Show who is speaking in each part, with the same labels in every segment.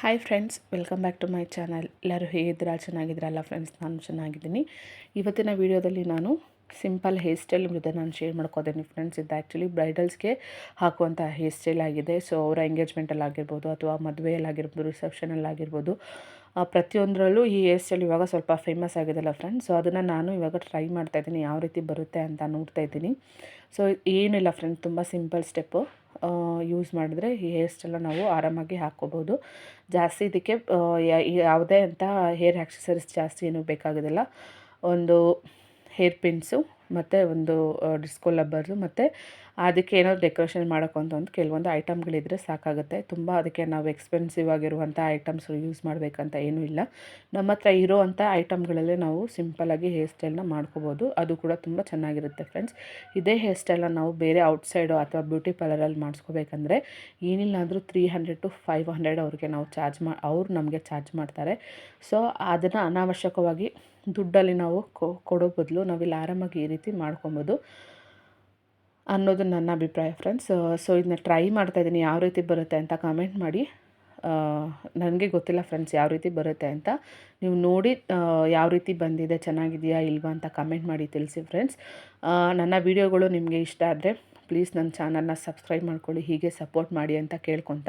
Speaker 1: Hi friends welcome back to my channel ಎಲ್ಲರೂ ಹೇಗಿದ್ದೀರಾ? ಚೆನ್ನಾಗಿದ್ದೀರಲ್ಲ ಫ್ರೆಂಡ್ಸ್ ನಾನು ಚೆನ್ನಾಗಿದ್ದೀನಿ. ಇವತ್ತಿನ ವೀಡಿಯೋದಲ್ಲಿ ನಾನು ಸಿಂಪಲ್ ಹೇರ್ ಸ್ಟೈಲ್ ಜೊತೆ ನಾನು ಶೇರ್ ಮಾಡ್ಕೋದೇನೆ ಫ್ರೆಂಡ್ಸ್. ಇದು ಆ್ಯಕ್ಚುಲಿ ಬ್ರೈಡಲ್ಸ್ಗೆ ಹಾಕುವಂಥ ಹೇರ್ ಸ್ಟೈಲ್ ಆಗಿದೆ. ಸೊ, ಅವರ ಎಂಗೇಜ್ಮೆಂಟಲ್ಲಿ ಆಗಿರ್ಬೋದು ಅಥವಾ ಮದುವೆಯಲ್ಲಾಗಿರ್ಬೋದು ರಿಸೆಪ್ಷನಲ್ಲಾಗಿರ್ಬೋದು ಪ್ರತಿಯೊಂದರಲ್ಲೂ ಈ ಹೇರ್ ಸ್ಟೈಲ್ ಇವಾಗ ಸ್ವಲ್ಪ ಫೇಮಸ್ ಆಗಿದೆಲ್ಲ ಫ್ರೆಂಡ್ಸ್. ಸೊ, ಅದನ್ನು ನಾನು ಇವಾಗ ಟ್ರೈ ಮಾಡ್ತಾ ಇದ್ದೀನಿ, ಯಾವ ರೀತಿ ಬರುತ್ತೆ ಅಂತ ನೋಡ್ತಾ ಇದ್ದೀನಿ. ಸೊ, ಏನಿಲ್ಲ ಫ್ರೆಂಡ್ಸ್, ತುಂಬ ಸಿಂಪಲ್ ಸ್ಟೆಪ್ಪು. ಯೂಸ್ ಮಾಡಿದ್ರೆ ಈ ಹೇರ್ ಸ್ಟೈಲ್ ನಾವು ಆರಾಮಾಗಿ ಹಾಕ್ಕೋಬೋದು. ಜಾಸ್ತಿ ಇದಕ್ಕೆ ಯಾವುದೇ ಅಂತ ಹೇರ್ ಆಕ್ಸೆಸರೀಸ್ ಜಾಸ್ತಿ ಏನೂ ಬೇಕಾಗೋದಿಲ್ಲ. ಒಂದು ಹೇರ್ ಪಿನ್ಸು ಮತ್ತು ಒಂದು ಡಿಸ್ಕೋ ಲಬ್ಬರ್ಸು ಮತ್ತು ಅದಕ್ಕೆ ಏನೋ ಡೆಕೋರೇಷನ್ ಮಾಡೋಕ್ಕಂತ ಅಂತ ಒಂದು ಕೆಲವೊಂದು ಐಟಮ್ಗಳಿದ್ರೆ ಸಾಕಾಗುತ್ತೆ. ತುಂಬ ಅದಕ್ಕೆ ನಾವು ಎಕ್ಸ್ಪೆನ್ಸಿವ್ ಆಗಿರುವಂಥ ಐಟಮ್ಸ್ ಯೂಸ್ ಮಾಡಬೇಕಂತ ಏನೂ ಇಲ್ಲ. ನಮ್ಮ ಹತ್ರ ಇರೋವಂಥ ಐಟಮ್ಗಳಲ್ಲೇ ನಾವು ಸಿಂಪಲಾಗಿ ಹೇರ್ ಸ್ಟೈಲ್ನ ಮಾಡ್ಕೋಬೋದು. ಅದು ಕೂಡ ತುಂಬ ಚೆನ್ನಾಗಿರುತ್ತೆ ಫ್ರೆಂಡ್ಸ್ ಇದೇ ಹೇರ್ ಸ್ಟೈಲನ್ನ ನಾವು ಬೇರೆ ಔಟ್ಸೈಡು ಅಥವಾ ಬ್ಯೂಟಿ ಪಾರ್ಲರಲ್ಲಿ ಮಾಡಿಸ್ಕೋಬೇಕಂದ್ರೆ ಏನಿಲ್ಲ ಅಂದರೂ three hundred to five hundred ಅವ್ರಿಗೆ ನಾವು ಚಾರ್ಜ್ ಮಾ, ಅವ್ರು ನಮಗೆ ಚಾರ್ಜ್ ಮಾಡ್ತಾರೆ. ಸೊ ಅದನ್ನು ಅನಾವಶ್ಯಕವಾಗಿ ದುಡ್ಡಲ್ಲಿ ನಾವು ಕೊಡೋ ಬದಲು ನಾವಿಲ್ಲಿ ಆರಾಮಾಗಿ ಈ ರೀತಿ ಮಾಡ್ಕೊಬೋದು. ಅನ್ನೋದು ನನ್ನ ಅಭಿಪ್ರಾಯ ಫ್ರೆಂಡ್ಸ್ ಸೊ ಇದನ್ನ ಟ್ರೈ ಮಾಡ್ತಾ ಇದ್ದೀನಿ ಯಾವ ರೀತಿ ಬರುತ್ತೆ ಅಂತ ಕಮೆಂಟ್ ಮಾಡಿ. ನನಗೆ ಗೊತ್ತಿಲ್ಲ ಫ್ರೆಂಡ್ಸ್ ಯಾವ ರೀತಿ ಬರುತ್ತೆ ಅಂತ. ನೀವು ನೋಡಿ ಯಾವ ರೀತಿ ಬಂದಿದೆ, ಚೆನ್ನಾಗಿದೆಯಾ, ಇಲ್ವಾ ಅಂತ ಕಮೆಂಟ್ ಮಾಡಿ ತಿಳಿಸಿ ಫ್ರೆಂಡ್ಸ್ ನನ್ನ ವೀಡಿಯೋಗಳು ನಿಮಗೆ ಇಷ್ಟ ಆದರೆ ಪ್ಲೀಸ್ ನನ್ನ ಚಾನಲ್ನ ಸಬ್ಸ್ಕ್ರೈಬ್ ಮಾಡ್ಕೊಳ್ಳಿ, ಹೀಗೆ ಸಪೋರ್ಟ್ ಮಾಡಿ ಅಂತ ಕೇಳ್ಕೊತ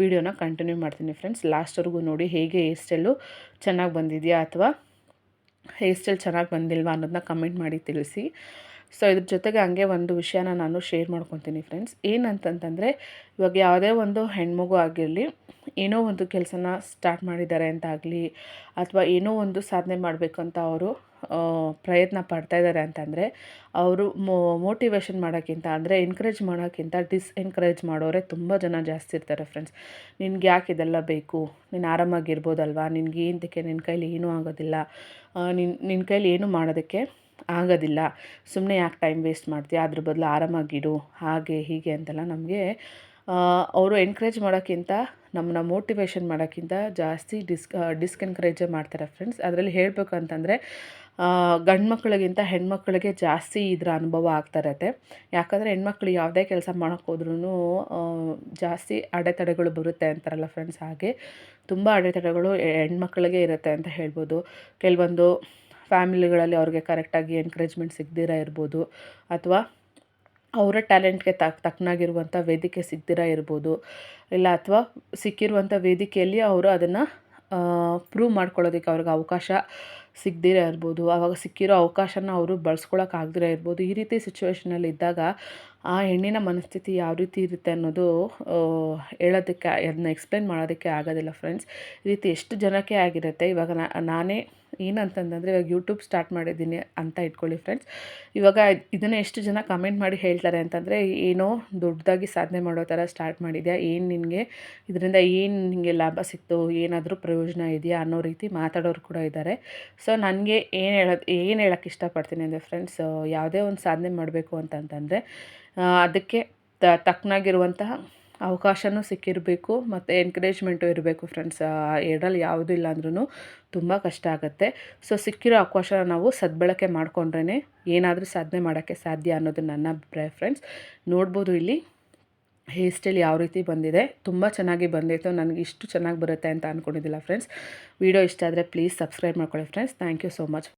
Speaker 1: ವೀಡಿಯೋನ ಕಂಟಿನ್ಯೂ ಮಾಡ್ತೀನಿ ಫ್ರೆಂಡ್ಸ್ ಲಾಸ್ಟ್ವರೆಗೂ ನೋಡಿ ಹೇಗೆ ಹೇರ್ ಸ್ಟೈಲು ಚೆನ್ನಾಗಿ ಬಂದಿದೆಯಾ ಅಥವಾ ಹೇರ್ ಸ್ಟೈಲ್ ಚೆನ್ನಾಗಿ ಬಂದಿಲ್ವಾ ಅನ್ನೋದನ್ನ ಕಮೆಂಟ್ ಮಾಡಿ ತಿಳಿಸಿ. ಸೊ ಇದ್ರ ಜೊತೆಗೆ ಹಂಗೆ ಒಂದು ವಿಷಯನ ನಾನು ಶೇರ್ ಮಾಡ್ಕೊತೀನಿ ಫ್ರೆಂಡ್ಸ್ ಏನಂತಂತಂದರೆ, ಇವಾಗ ಯಾವುದೇ ಒಂದು ಹೆಣ್ಮಗು ಆಗಿರಲಿ, ಏನೋ ಒಂದು ಕೆಲಸನ ಸ್ಟಾರ್ಟ್ ಮಾಡಿದ್ದಾರೆ ಅಂತಾಗಲಿ ಅಥವಾ ಏನೋ ಒಂದು ಸಾಧನೆ ಮಾಡಬೇಕಂತ ಅವರು ಪ್ರಯತ್ನ ಪಡ್ತಾ ಇದ್ದಾರೆ ಅಂತಂದರೆ, ಅವರು ಮೋಟಿವೇಶನ್ ಮಾಡೋಕ್ಕಿಂತ, ಅಂದರೆ ಎನ್ಕರೇಜ್ ಮಾಡೋಕ್ಕಿಂತ ಡಿಸ್ಎನ್ಕರೇಜ್ ಮಾಡೋರೆ ತುಂಬ ಜನ ಜಾಸ್ತಿ ಇರ್ತಾರೆ ಫ್ರೆಂಡ್ಸ್ ನಿನಗೆ ಯಾಕೆ ಇದೆಲ್ಲ ಬೇಕು? ನೀನು ಆರಾಮಾಗಿರ್ಬೋದಲ್ವಾ? ನಿನಗೆ ಏನಕ್ಕೆ ನಿನ್ನ ಕೈಲಿ ಏನೂ ಆಗೋದಿಲ್ಲ. ನಿನ್ನ ನಿನ್ನ ಕೈಲಿ ಏನು ಮಾಡೋದಕ್ಕೆ? ಆಗೋದಿಲ್ಲ. ಸುಮ್ಮನೆ ಯಾಕೆ ಟೈಮ್ ವೇಸ್ಟ್ ಮಾಡ್ತೀಯ? ಅದ್ರ ಬದಲು ಆರಾಮಾಗಿರು ಹಾಗೆ, ಹೀಗೆ ಅಂತೆಲ್ಲ ನಮಗೆ ಅವರು ಎನ್ಕರೇಜ್ ಮಾಡೋಕ್ಕಿಂತ ನಮ್ಮನ್ನ ಮೋಟಿವೇಶನ್ ಮಾಡೋಕ್ಕಿಂತ ಜಾಸ್ತಿ ಡಿಸ್ ಡಿಸ್ಕ್ ಎನ್ಕರೇಜೇ ಮಾಡ್ತಾರೆ ಫ್ರೆಂಡ್ಸ್ ಅದರಲ್ಲಿ ಹೇಳಬೇಕು ಅಂತಂದರೆ ಗಂಡು ಮಕ್ಕಳಿಗಿಂತ ಹೆಣ್ಮಕ್ಳಿಗೆ ಜಾಸ್ತಿ ಇದರ ಅನುಭವ ಆಗ್ತಾ ಇರತ್ತೆ ಯಾಕಂದರೆ ಹೆಣ್ಮಕ್ಳು ಯಾವುದೇ ಕೆಲಸ ಮಾಡೋಕ್ಕೆ ಹೋದ್ರೂ ಜಾಸ್ತಿ ಅಡೆತಡೆಗಳು ಬರುತ್ತೆ ಅಂತಾರಲ್ಲ ಫ್ರೆಂಡ್ಸ್ ಹಾಗೆ, ತುಂಬ ಅಡೆತಡೆಗಳು ಹೆಣ್ಮಕ್ಳಿಗೆ ಇರುತ್ತೆ ಅಂತ ಹೇಳ್ಬೋದು. ಕೆಲವೊಂದು ಫ್ಯಾಮಿಲಿಗಳಲ್ಲಿ ಅವ್ರಿಗೆ ಕರೆಕ್ಟಾಗಿ ಎನ್ಕರೇಜ್ಮೆಂಟ್ ಸಿಗದಿರ ಇರ್ಬೋದು ಅಥವಾ ಅವರ ಟ್ಯಾಲೆಂಟ್ಗೆ ತಕ್ಕ ತಕ್ಕನಾಗಿರುವಂಥ ವೇದಿಕೆ ಸಿಗ್ದಿರ ಇರ್ಬೋದು. ಇಲ್ಲ ಅಥವಾ ಸಿಕ್ಕಿರುವಂಥ ವೇದಿಕೆಯಲ್ಲಿ ಅವರು ಅದನ್ನು ಪ್ರೂವ್ ಮಾಡ್ಕೊಳ್ಳೋದಕ್ಕೆ ಅವ್ರಿಗೆ ಅವಕಾಶ ಸಿಗದಿರ ಇರ್ಬೋದು. ಆವಾಗ ಸಿಕ್ಕಿರೋ ಅವಕಾಶನ ಅವರು ಬಳಸ್ಕೊಳಕ್ಕಾಗ್ದಿರ ಇರ್ಬೋದು. ಈ ರೀತಿ ಸಿಚುವೇಷನಲ್ಲಿ ಇದ್ದಾಗ ಆ ಹೆಣ್ಣಿನ ಮನಸ್ಥಿತಿ ಯಾವ ರೀತಿ ಇರುತ್ತೆ ಅನ್ನೋದು ಹೇಳೋದಕ್ಕೆ, ಅದನ್ನ ಎಕ್ಸ್ಪ್ಲೇನ್ ಮಾಡೋದಕ್ಕೆ ಆಗೋದಿಲ್ಲ ಫ್ರೆಂಡ್ಸ್ ಈ ರೀತಿ ಎಷ್ಟು ಜನಕ್ಕೆ ಆಗಿರುತ್ತೆ, ಇವಾಗ ನಾನೇ ಏನಂತಂದರೆ ಇವಾಗ ಯೂಟ್ಯೂಬ್ ಸ್ಟಾರ್ಟ್ ಮಾಡಿದ್ದೀನಿ ಅಂತ ಇಟ್ಕೊಳ್ಳಿ ಫ್ರೆಂಡ್ಸ್ ಇವಾಗ ಇದನ್ನು ಎಷ್ಟು ಜನ ಕಮೆಂಟ್ ಮಾಡಿ ಹೇಳ್ತಾರೆ ಅಂತಂದರೆ, ಏನೋ ದೊಡ್ಡದಾಗಿ ಸಾಧನೆ ಮಾಡೋ ಥರ ಸ್ಟಾರ್ಟ್ ಮಾಡಿದ್ಯಾ? ಏನು ನಿನಗೆ ಇದರಿಂದ ಏನು ನಿಮಗೆ ಲಾಭ ಸಿಕ್ತು? ಏನಾದರೂ ಪ್ರಯೋಜನ ಇದೆಯಾ? ಅನ್ನೋ ರೀತಿ ಮಾತಾಡೋರು ಕೂಡ ಇದ್ದಾರೆ. ಸೊ ನನಗೆ ಏನು ಹೇಳೋದು ಏನು ಹೇಳೋಕ್ಕೆ ಇಷ್ಟಪಡ್ತೀನಿ ಅಂದರೆ ಫ್ರೆಂಡ್ಸ್ ಯಾವುದೇ ಒಂದು ಸಾಧನೆ ಮಾಡಬೇಕು ಅಂತಂತಂದರೆ ಅದಕ್ಕೆ ತಕ್ಕನಾಗಿರುವಂತಹ ಅವಕಾಶವೂ ಸಿಕ್ಕಿರಬೇಕು ಮತ್ತು ಎನ್ಕರೇಜ್ಮೆಂಟು ಇರಬೇಕು ಫ್ರೆಂಡ್ಸ್ ಎರಡರಲ್ಲಿ ಯಾವುದೂ ಇಲ್ಲ ಅಂದ್ರೂ ತುಂಬ ಕಷ್ಟ ಆಗುತ್ತೆ. ಸೊ ಸಿಕ್ಕಿರೋ ಅವಕಾಶನ ನಾವು ಸದ್ಬಳಕೆ ಮಾಡಿಕೊಂಡ್ರೇ ಏನಾದರೂ ಸಾಧನೆ ಮಾಡೋಕ್ಕೆ ಸಾಧ್ಯ ಅನ್ನೋದು ನನ್ನ ಅಭಿಪ್ರಾಯ ಫ್ರೆಂಡ್ಸ್ ನೋಡ್ಬೋದು ಇಲ್ಲಿ ಹೇರ್ ಸ್ಟೈಲ್ ಯಾವ ರೀತಿ ಬಂದಿದೆ. ತುಂಬ ಚೆನ್ನಾಗಿ ಬಂದಿತ್ತು. ನನಗೆ ಇಷ್ಟು ಚೆನ್ನಾಗಿ ಬರುತ್ತೆ ಅಂತ ಅಂದ್ಕೊಂಡಿದ್ದಿಲ್ಲ ಫ್ರೆಂಡ್ಸ್ ವಿಡಿಯೋ ಇಷ್ಟ ಆದರೆ ಪ್ಲೀಸ್ ಸಬ್ಸ್ಕ್ರೈಬ್ ಮಾಡ್ಕೊಳ್ಳಿ friends thank you so much